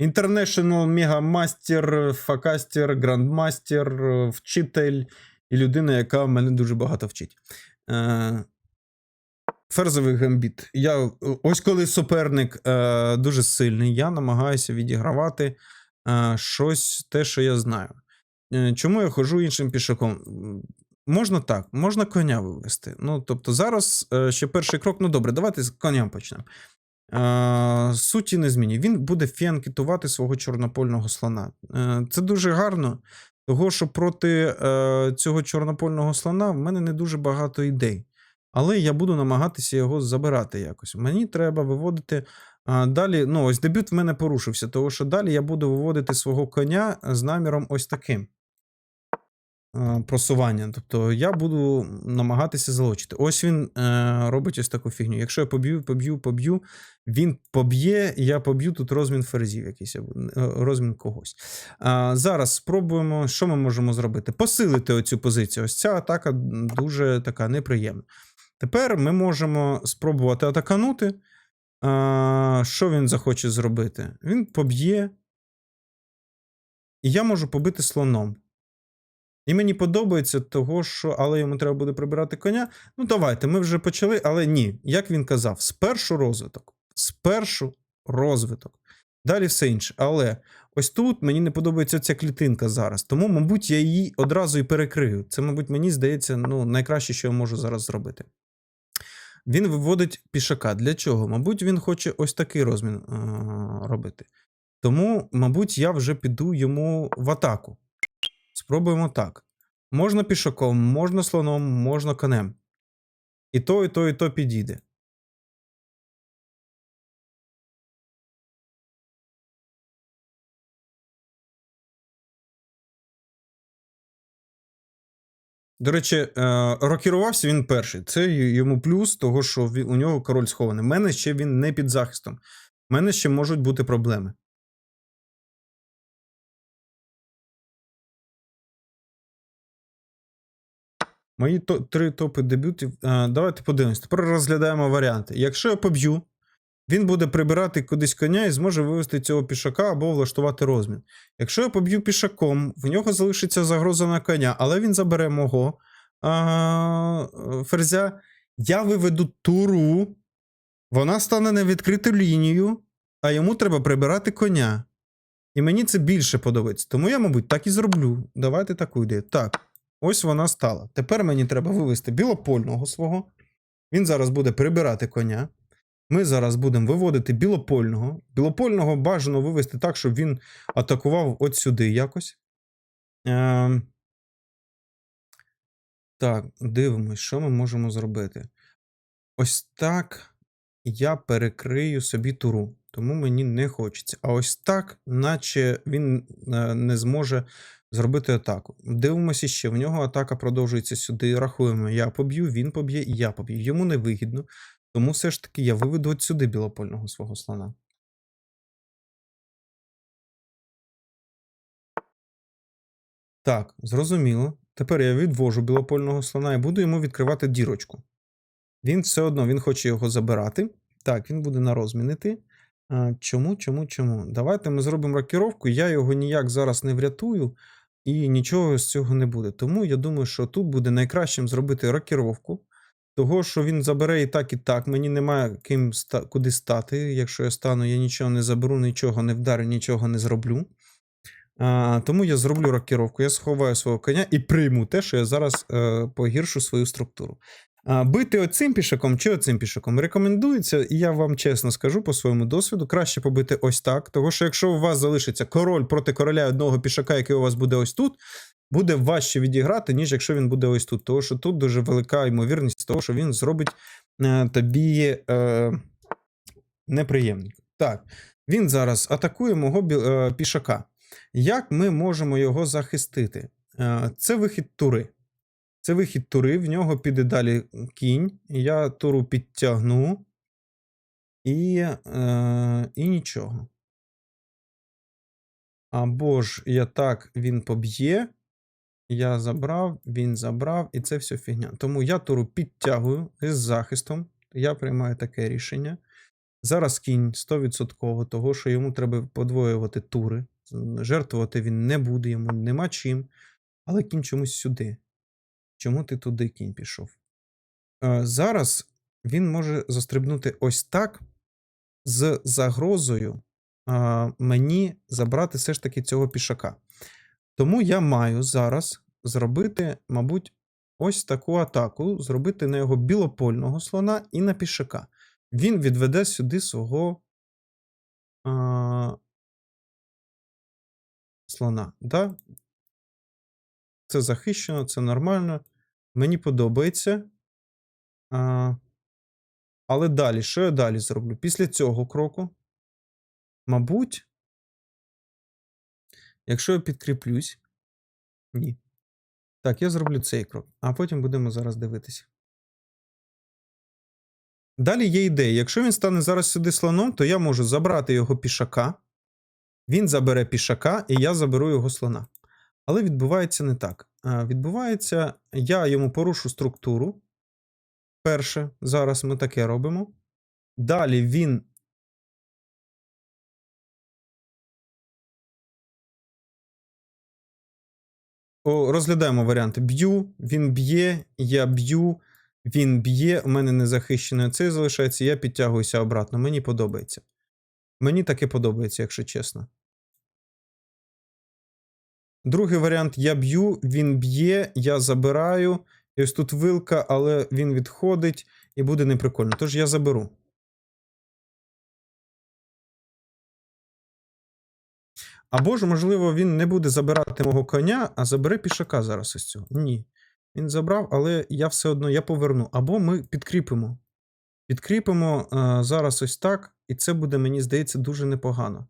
International Мегамастер, Факастер, Грандмастер, вчитель і людина, яка мене дуже багато вчить. Е, Ферзовий гамбіт. Я, ось коли суперник е, дуже сильний, я намагаюся відігравати е, щось, те, що я знаю. Е, чому я ходжу іншим пішаком? Можна так, можна коня вивести. Ну, тобто, зараз е, ще перший крок. Ну добре, давайте з коня почнемо. Е, суті не змінює. Він буде фіанкетувати свого чорнопольного слона. Е, це дуже гарно, того що проти е, цього чорнопольного слона в мене не дуже багато ідей. Але я буду намагатися його забирати якось. Мені треба виводити. Далі, ну, ось дебют в мене порушився, тому що далі я буду виводити свого коня з наміром ось таким просування. Тобто я буду намагатися залучити. Ось він е, робить ось таку фігню. Якщо я поб'ю, поб'ю, поб'ю, він поб'є, я поб'ю тут розмін ферзів, якийсь е, розмін когось. А, зараз спробуємо, що ми можемо зробити? Посилити оцю позицію. Ось ця атака дуже така неприємна. Тепер ми можемо спробувати атаканути. А, що він захоче зробити? Він поб'є. І я можу побити слоном. І мені подобається того, що, але йому треба буде прибирати коня. Ну, давайте, ми вже почали, але ні. Як він казав, спершу розвиток, спершу розвиток. Далі все інше. Але ось тут мені не подобається ця клітинка зараз. Тому, мабуть, я її одразу і перекрию. Це, мабуть, мені здається, ну, найкраще, що я можу зараз зробити. Він виводить пішака. Для чого? Мабуть, він хоче ось такий розмін е- робити. Тому, мабуть, я вже піду йому в атаку. Спробуємо так. Можна пішаком, можна слоном, можна конем. І то, і то, і то підійде. До речі, е, рокірувався він перший. Це йому плюс, того, що у нього король схований. У мене ще він не під захистом. У мене ще можуть бути проблеми. Мої то, три топи дебютів. А, давайте подивимось. Тепер розглядаємо варіанти. Якщо я поб'ю, він буде прибирати кудись коня і зможе вивести цього пішака або влаштувати розмін. Якщо я поб'ю пішаком, в нього залишиться загроза на коня, але він забере мого а, ферзя. Я виведу туру, вона стане на відкриту лінію, а йому треба прибирати коня. І мені це більше подобається. Тому я, мабуть, так і зроблю. Давайте таку ідею. Так. Ось вона стала. Тепер мені треба вивести білопольного свого. Він зараз буде прибирати коня. Ми зараз будемо виводити білопольного. Білопольного бажано вивести так, щоб він атакував от сюди якось. Ем... Так, дивимось, що ми можемо зробити. Ось так я перекрию собі туру, тому мені не хочеться. А ось так, наче він е, не зможе зробити атаку. Дивимося ще, в нього атака продовжується сюди. Рахуємо, я поб'ю, він поб'є і я поб'ю. Йому не вигідно. Тому все ж таки я виведу от сюди білопольного свого слона. Так, зрозуміло. Тепер я відвожу білопольного слона і буду йому відкривати дірочку. Він все одно він хоче його забирати. Так, він буде на розмінити. Чому, чому, чому? Давайте ми зробимо рокіровку. Я його ніяк зараз не врятую, і нічого з цього не буде. Тому я думаю, що тут буде найкращим зробити рокіровку. Того, що він забере і так, і так. Мені немає ким куди стати. Якщо я стану, я нічого не заберу, нічого не вдарю, нічого не зроблю. А, тому я зроблю рокіровку, я сховаю свого коня і прийму те, що я зараз е, погіршу свою структуру. Бити оцим пішаком чи оцим пішаком рекомендується, і я вам чесно скажу по своєму досвіду, краще побити ось так. Тому що якщо у вас залишиться король проти короля одного пішака, який у вас буде ось тут, буде важче відіграти, ніж якщо він буде ось тут. Тому що тут дуже велика ймовірність того, що він зробить е, тобі е, неприємність. Так, він зараз атакує мого бі- е, пішака. Як ми можемо його захистити? Е, Це вихід тури. Це вихід тури, в нього піде далі кінь. Я туру підтягну. І, е, і нічого. Або ж я так він поб'є. Я забрав, він забрав, і це все фігня. Тому я туру підтягую з захистом. Я приймаю таке рішення. Зараз кінь 100%, того, що йому треба подвоювати тури. Жертвувати він не буде, йому нема чим. Але кінь чомусь сюди. Чому ти туди кінь пішов? Е, Зараз він може застрибнути ось так, з загрозою мені забрати все ж таки цього пішака. Тому я маю зараз зробити, мабуть, ось таку атаку, зробити на його білопольного слона і на пішака. Він відведе сюди свого а, слона. Да? Це захищено, це нормально. Мені подобається. А, але далі, що я далі зроблю? Після цього кроку, мабуть, якщо я підкріплюсь, ні. Так, я зроблю цей крок, а потім будемо зараз дивитися. Далі є ідея. Якщо він стане зараз сюди слоном, то я можу забрати його пішака. Він забере пішака, і я заберу його слона. Але відбувається не так. А, Відбувається, я йому порушу структуру. Перше, зараз ми таке робимо. Далі він. О, розглядаємо варіанти. Б'ю, він б'є, я б'ю, він б'є, у мене не захищений цей залишається, я підтягуюся обратно. Мені подобається. Мені таке подобається, якщо чесно. Другий варіант: я б'ю, він б'є, я забираю. І ось тут вилка, але він відходить і буде неприкольно. Тож я заберу. Або ж, можливо, він не буде забирати мого коня, а забере пішака зараз із цього. Ні. Він забрав, але я все одно я поверну. Або ми підкріпимо. Підкріпимо а, зараз ось так, і це буде, мені здається, дуже непогано.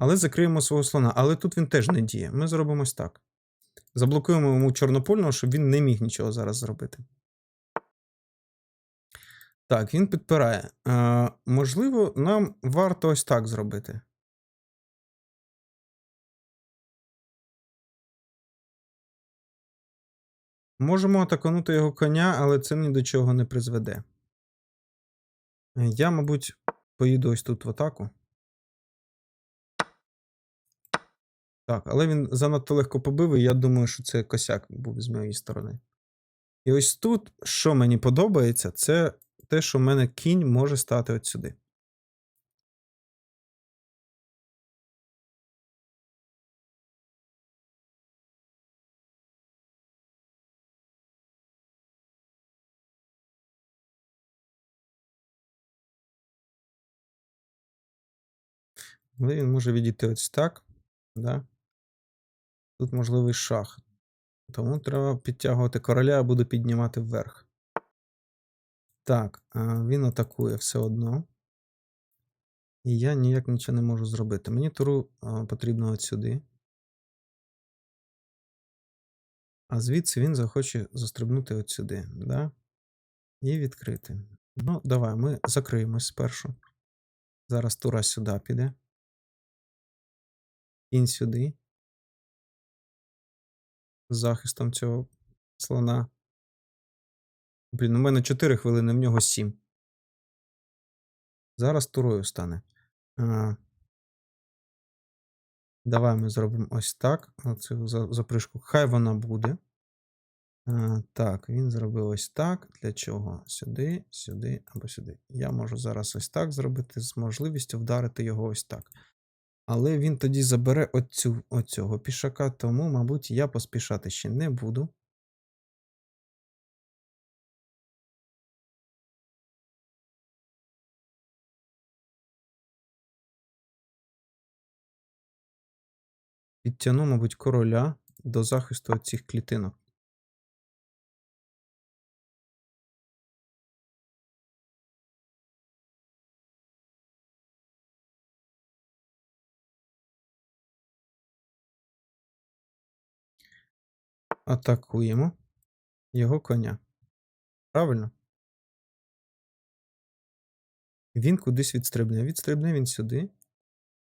Але закриємо свого слона. Але тут він теж не діє. Ми зробимо ось так. Заблокуємо йому чорнопольного, щоб він не міг нічого зараз зробити. Так, він підпирає. Е, Можливо, нам варто ось так зробити. Можемо атаканути його коня, але це ні до чого не призведе. Я, мабуть, поїду ось тут в атаку. Так, але він занадто легко побив, і я думаю, що це косяк був з моєї сторони. І ось тут, що мені подобається, це те, що в мене кінь може стати от сюди. Але він може відійти ось так. Да? Тут можливий шах. Тому треба підтягувати короля, а буду піднімати вверх. Так, він атакує все одно. І я ніяк нічого не можу зробити. Мені туру потрібно от сюди. А звідси він захоче застрибнути от сюди, да? І відкрити. Ну, давай, ми закриємось спершу. Зараз тура сюди піде. Кінь сюди. З захистом цього слона. Блін, у мене 4 хвилини, в нього 7. Зараз турою стане. А, Давай ми зробимо ось так. Оцю запришку. Хай вона буде. А, Так, він зробив ось так. Для чого? Сюди, сюди або сюди. Я можу зараз ось так зробити з можливістю вдарити його ось так. Але він тоді забере оцю, оцього пішака, тому, мабуть, я поспішати ще не буду. Підтягну, мабуть, короля до захисту цих клітинок. Атакуємо його коня. Правильно? Він кудись відстрибне. Відстрибне він сюди.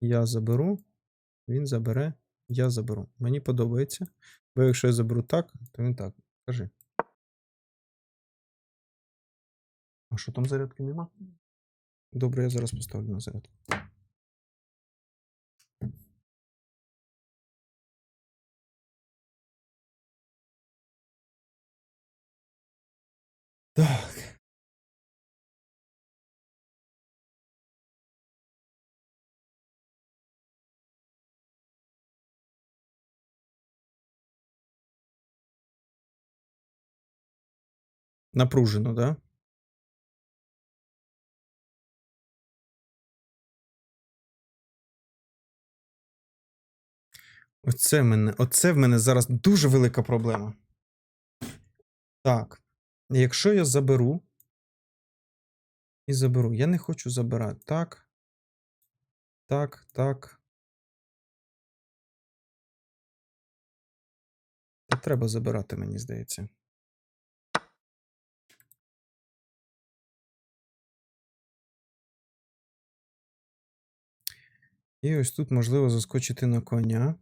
Я заберу, він забере, я заберу. Мені подобається. Бо якщо я заберу так, то він так. Кажи. А що там зарядки нема? Добре, я зараз поставлю на зарядку. Так. Напружено, да? Оце в мене, оце в мене зараз дуже велика проблема. Так. Якщо я заберу. І заберу. Я не хочу забирати. Так. Так, так. Та треба забирати, мені здається. І ось тут можливо заскочити на коня.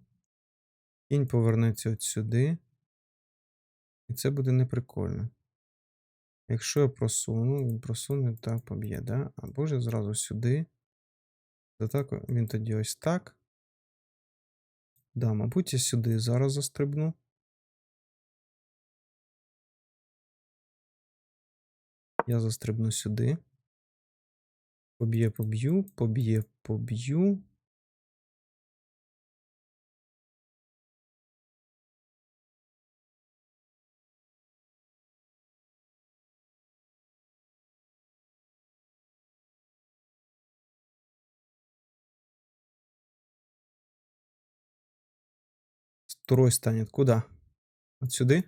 Кінь повернеться от сюди. І це буде неприкольно. Якщо я просуну, він просуне так поб'є, да? Або ж я зразу сюди. То так він тоді ось так. Да, мабуть, я сюди зараз застрибну. Я застрибну сюди. Поб'є, поб'ю, поб'є, поб'ю. Второй станет куда? От сюди?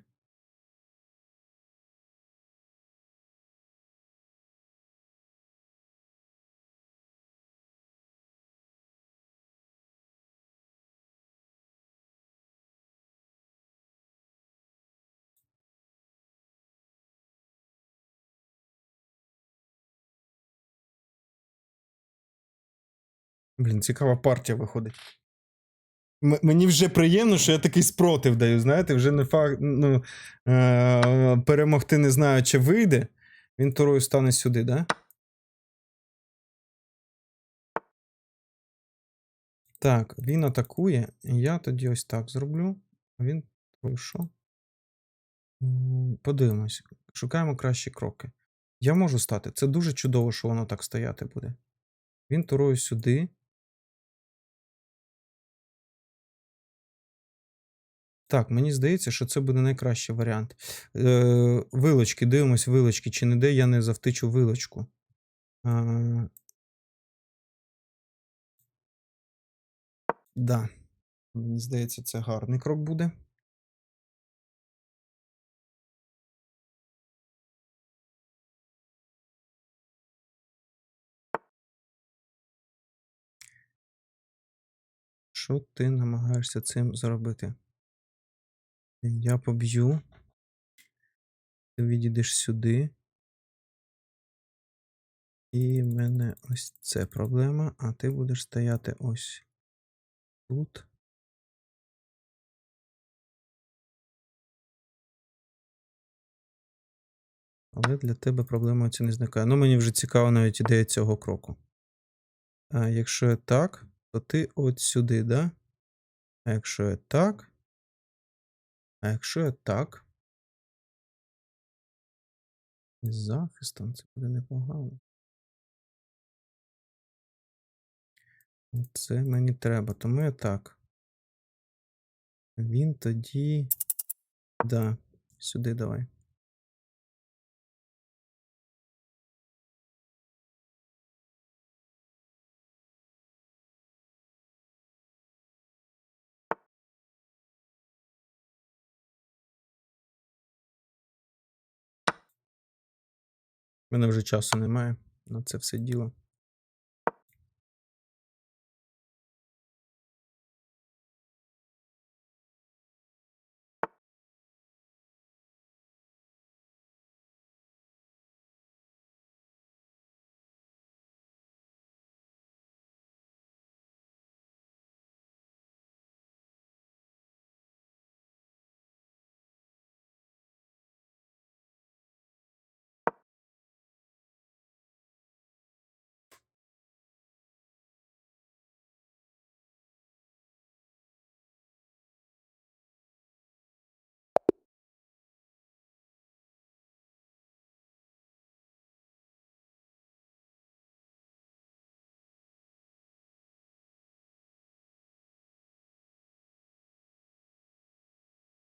Блін, цікава партія виходить. М- мені вже приємно, що я такий спротив даю. Знаєте, вже не факт. Ну, е- перемогти не знаю, чи вийде. Він турою стане сюди, да? Так, він атакує. Я тоді ось так зроблю. Він що? Подивимось. Шукаємо кращі кроки. Я можу стати. Це дуже чудово, що воно так стояти буде. Він турою сюди. Так, мені здається, що це буде найкращий варіант. Е, вилочки, дивимось вилочки, чи не де я не завтичу вилочку. Е, да. Мені здається, це гарний крок буде. Що ти намагаєшся цим зробити? Я поб'ю. Ти відійдеш сюди. І в мене ось це проблема, а ти будеш стояти ось тут. Але для тебе проблема ця не зникає. Ну, мені вже цікава навіть ідея цього кроку. А якщо я так, то ти от сюди, да? А якщо я так. А якщо я так. Із захистом це буде непогано. Це мені треба, тому я так. Він тоді. Да, сюди давай. Мене вже часу немає на це все діло.